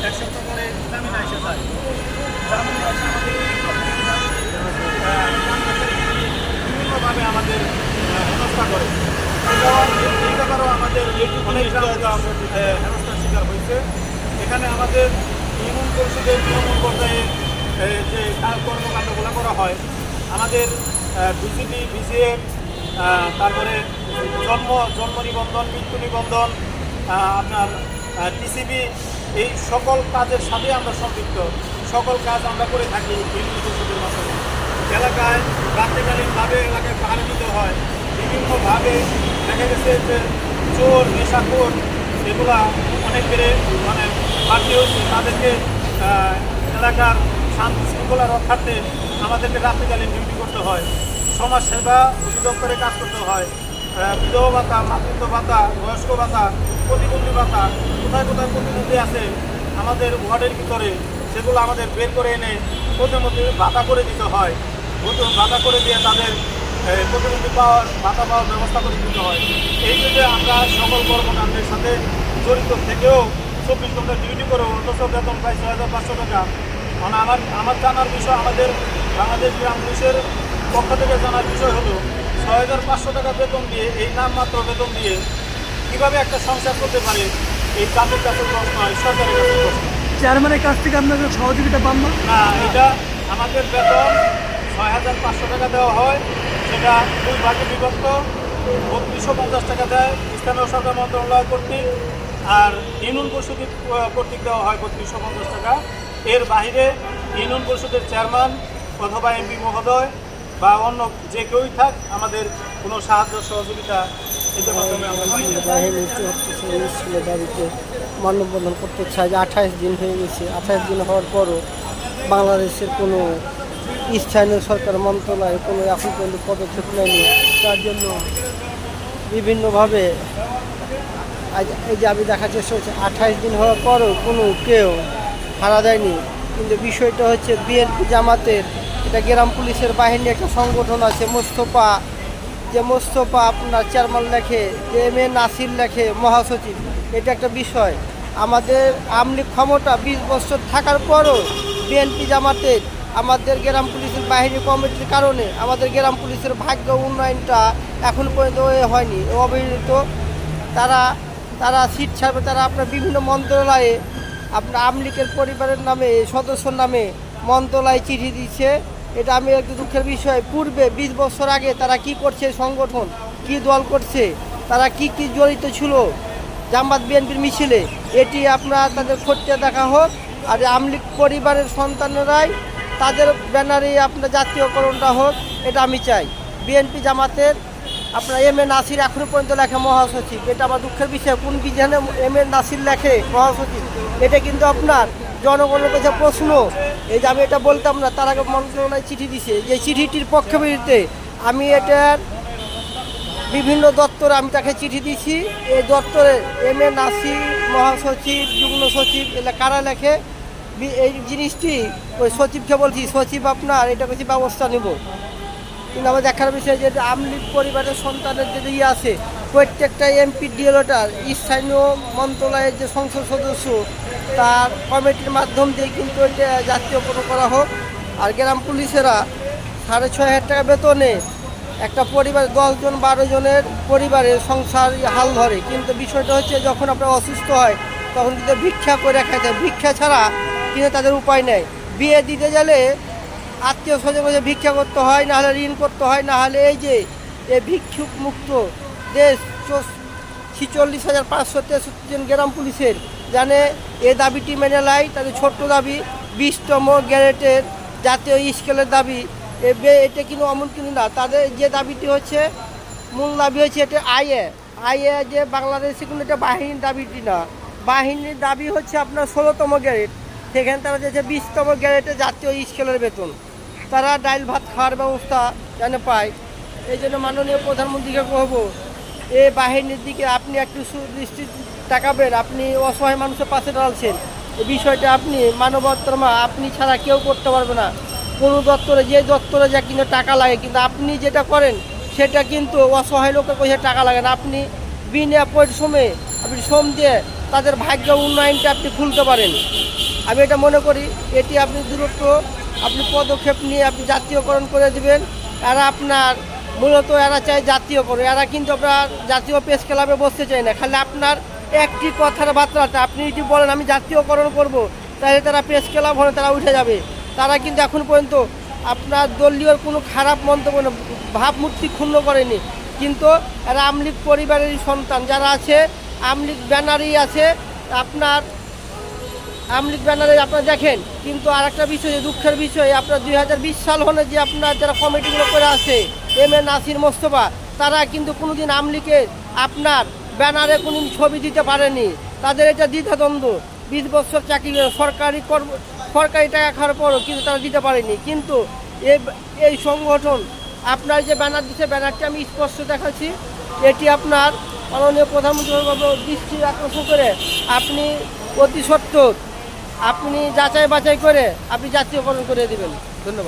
এক সপ্তাহ পরে জামিন আসে যায় আমাদের বিভিন্নভাবে করে এই ব্যাপারেও আমাদের শিকার হয়েছে এখানে আমাদের ইউনিয়ন পরিষদের তৃণমূল পর্যায়ে যে কর্মকাণ্ডগুলো করা হয় আমাদের বিজেপি বিসিএম তারপরে জন্ম জন্ম নিবন্ধন, মৃত্যু নিবন্ধন আপনার টিসিবি এই সকল কাজের সাথে আমরা সম্পৃক্ত। সকল কাজ আমরা করে থাকি মাধ্যমে। এলাকায় রাত্রিকালীনভাবে এলাকায় পাহাড় দিতে হয়। বিভিন্নভাবে দেখা গেছে যে চোর, নেশাখোর এগুলা অনেক বেড়ে মানে বাড়তি হচ্ছে তাদেরকে এলাকার শান্তি শৃঙ্খলা রক্ষার্থে আমাদেরকে রাত্রিকালীন ডিউটি করতে হয়। সমাজ সেবা অধিদপ্তরে কাজ করতে হয়। বিধবা ভাতা, মাতৃত্ব ভাতা, বয়স্ক ভাতা, প্রতিবন্ধী ভাতা, কোথায় কোথায় প্রতিবন্ধী আছে আমাদের ওয়ার্ডের ভিতরে, সেগুলো আমাদের বের করে এনে প্রতিমধ্যে ভাতা করে দিতে হয়। ভাতা করে দিয়ে তাদের প্রতিবন্ধী পাওয়ার, ভাতা পাওয়ার ব্যবস্থা করে দিতে হয়। এই যে আমরা সকল কর্মকাণ্ডের সাথে জড়িত থেকেও চব্বিশ ঘণ্টা ডিউটি করে অথচ বেতন প্রায় ছয় হাজার পাঁচশো টাকা। মানে আমার আমার জানার বিষয় আমাদের বাংলাদেশ গ্রাম পুলিশের পক্ষ থেকে জানার বিষয় হলো ছয় হাজার পাঁচশো টাকা বেতন দিয়ে এই নামমাত্র বেতন দিয়ে কীভাবে একটা সংসার করতে পারে এই তাদের কাছে প্রশ্ন হয় সরকারের কাছে প্রশ্ন। চেয়ারম্যানের কাছ থেকে আপনাদের সহযোগিতা পান না? না এটা আমাদের বেতন ছয় হাজার পাঁচশো টাকা দেওয়া হয় সেটা দুই ভাগে বিভক্ত। বত্রিশশো পঞ্চাশ টাকা দেয় স্থানীয় সরকার মন্ত্রণালয় কর্তৃক আর ইউনিয়ন পরিষদের কর্তৃক দেওয়া হয় বত্রিশশো পঞ্চাশ টাকা। এর বাইরে ইউনিয়ন পরিষদের চেয়ারম্যান অথবা এমপি মহোদয় বা অন্য যে কেউই থাক, আমাদের কোনো সাহায্য সহযোগিতা মানববন্ধন করতে চাই যে আঠাশ দিন হয়ে গেছে। আঠাশ দিন হওয়ার পরও বাংলাদেশের কোনো স্থানীয় সরকার, মন্ত্রণালয় কোনো এখন পর্যন্ত পদক্ষেপ নেয়নি। তার জন্য বিভিন্নভাবে এই যে আমি দেখার চেষ্টা হচ্ছে আঠাশ দিন হওয়ার পরও কোনো কেউ হারা দেয়নি। কিন্তু বিষয়টা হচ্ছে, বিএনপি জামাতের এটা গ্রাম পুলিশের বাহিনী একটা সংগঠন আছে, মোস্তফা। যে মোস্তফা আপনার চেয়ারম্যান লেখে, যে এম এ নাসির লেখে, মহাসচিব। এটা একটা বিষয়। আমাদের আমলি ক্ষমতা বিশ বছর থাকার পরও বিএনপি জামাতের, আমাদের গ্রাম পুলিশের বাহিনী কমিটির কারণে আমাদের গ্রাম পুলিশের ভাগ্য উন্নয়নটা এখন পর্যন্ত হয়নি অবহেলিত। তারা তারা সিট ছাড়বে, তারা আপনার বিভিন্ন মন্ত্রণালয়ে, আপনার আমলিকের পরিবারের নামে, সদস্যর নামে মন্ত্রণালয়ে চিঠি দিচ্ছে। এটা আমি একটু দুঃখের বিষয়। পূর্বে বিশ বছর আগে তারা কি করছে সংগঠন? কি দল করছে? তারা কি কি জড়িত ছিল? জামাত বিএনপির মিছিলে। এটি আপনার তাদের খতিয়ে দেখা হোক। আর আমলিক পরিবারের সন্তানেরাই তাদের ব্যানারে আপনার জাতীয়করণটা হোক, এটা আমি চাই। বিএনপি জামাতের আপনার এম এ নাসির এখনও পর্যন্ত লেখে মহাসচিব। এটা আমার দুঃখের বিষয়। কোন বিধানে এম এ নাসির লেখে মহাসচিব? এটা কিন্তু আপনার জনগণের কাছে প্রশ্ন, এই যে আমি এটা বলতাম না, তার আগে মন্ত্রণালয় চিঠি দিছে। যে চিঠিটির পক্ষে বিরুদ্ধে আমি এটার বিভিন্ন দপ্তরে আমি তাকে চিঠি দিছি। এই দপ্তরে এম এ নাসির, মহাসচিব, যুগ্ম সচিব, এলা কারা লেখে? এই জিনিসটি ওই সচিবকে বলছি, সচিব আপনার, এটা কিছু ব্যবস্থা নেব। কিন্তু আমার দেখার বিষয় যে আমলিগ পরিবারের সন্তানের যে ইয়ে আছে প্রত্যেকটা এমপি ডিএলওটার স্থানীয় মন্ত্রণালয়ের যে সংসদ সদস্য, তার কমিটির মাধ্যম দিয়ে কিন্তু এটা জাতীয়করণ করা হোক। আর গ্রাম পুলিশেরা সাড়ে ছয় হাজার টাকা বেতনে একটা পরিবার, দশজন, বারো জনের পরিবারের সংসার হাল ধরে। কিন্তু বিষয়টা হচ্ছে, যখন আপনার অসুস্থ হয়, তখন কিন্তু ভিক্ষা করে খাইতে। ভিক্ষা ছাড়া কিন্তু তাদের উপায় নেই। বিয়ে দিতে গেলে আত্মীয় স্বজন ভিক্ষা করতে হয়, না হলে ঋণ করতে হয়, না হলে এই যে, এই ভিক্ষুক মুক্ত দেশ ছিচল্লিশ হাজার পাঁচশো তেষট্টি জন গ্রাম পুলিশের। জানে এ দাবিটি মেনে লাই তাদের ছোট্ট দাবি, বিশতম গ্যারেটের জাতীয় স্কেলের দাবি। এটা কিন্তু অমন কিন্তু না। তাদের যে দাবিটি হচ্ছে, মূল দাবি হচ্ছে এটা আইএ। আইএ যে বাংলাদেশে কিন্তু এটা বাহিনীর দাবিটি না। বাহিনীর দাবি হচ্ছে আপনার ষোলোতম গ্যারেট। সেখানে তারা দিয়েছে বিশতম গ্যারেটে জাতীয় স্কেলের বেতন। তারা ডাইল ভাত খাওয়ার ব্যবস্থা যেন পায়। এই জন্য মাননীয় প্রধানমন্ত্রীকে কহবো এই বাহিনীর দিকে আপনি একটু সুদৃষ্টি তাকাবেন, আপনি অসহায় মানুষের পাশে দাঁড়াচ্ছেন। এই বিষয়টা আপনি মানবতর্মা আপনি ছাড়া কেউ করতে পারবে না। কোনো দপ্তরে যে দপ্তরে যা কিন্তু টাকা লাগে, কিন্তু আপনি যেটা করেন, সেটা কিন্তু অসহায় লোকের কাছে টাকা লাগে না। আপনি বিনা পরিশ্রমে, আপনি শ্রম দিয়ে তাদের ভাগ্য উন্নয়নটা আপনি খুলতে পারেন। আমি এটা মনে করি, এটি আপনি দূরত্ব, আপনি পদক্ষেপ নিয়ে আপনি জাতীয়করণ করে দেবেন। এরা আপনার মূলত এরা চায় জাতীয় জাতীয়করণ এরা কিন্তু আপনার জাতীয় প্রেস ক্লাবে বসতে চায় না। খালি আপনার একটি কথার বার্তাটা আপনি যদি বলেন আমি জাতীয়করণ করব তাহলে তারা প্রেস ক্লাব হলে তারা উঠে যাবে। তারা কিন্তু এখন পর্যন্ত আপনার দলীয় কোনো খারাপ মন্তব্য না, ভাবমূর্তি ক্ষুণ্ণ করেনি। কিন্তু এরা আমলিক পরিবারেরই সন্তান। যারা আছে আমলিক ব্যানারই আছে। আপনার আমলিক ব্যানারে আপনারা দেখেন। কিন্তু আর একটা বিষয় দুঃখের বিষয় আপনার দুই হাজার বিশ সাল হলে যে আপনার যারা কমিটিগুলো করে আছে এম এ নাসির মোস্তফা, তারা কিন্তু কোনোদিন আমলিকের আপনার ব্যানারে কোনো ছবি দিতে পারেনি। তাদের এটা দ্বিধাদ্বন্দ্ব। বিশ বছর চাকরি করে সরকারি কর্ম, সরকারি টাকা খাওয়ার পরও কিন্তু তারা দিতে পারেনি। কিন্তু এই সংগঠন, আপনার যে ব্যানার দিচ্ছে ব্যানারটি আমি স্পষ্ট দেখাচ্ছি। এটি আপনার মাননীয় প্রধানমন্ত্রীর দৃষ্টি আকর্ষণ করে আপনি অতি সত্তর, আপনি যাচাই বাছাই করে আপনি জাতীয়করণ করে দিবেন।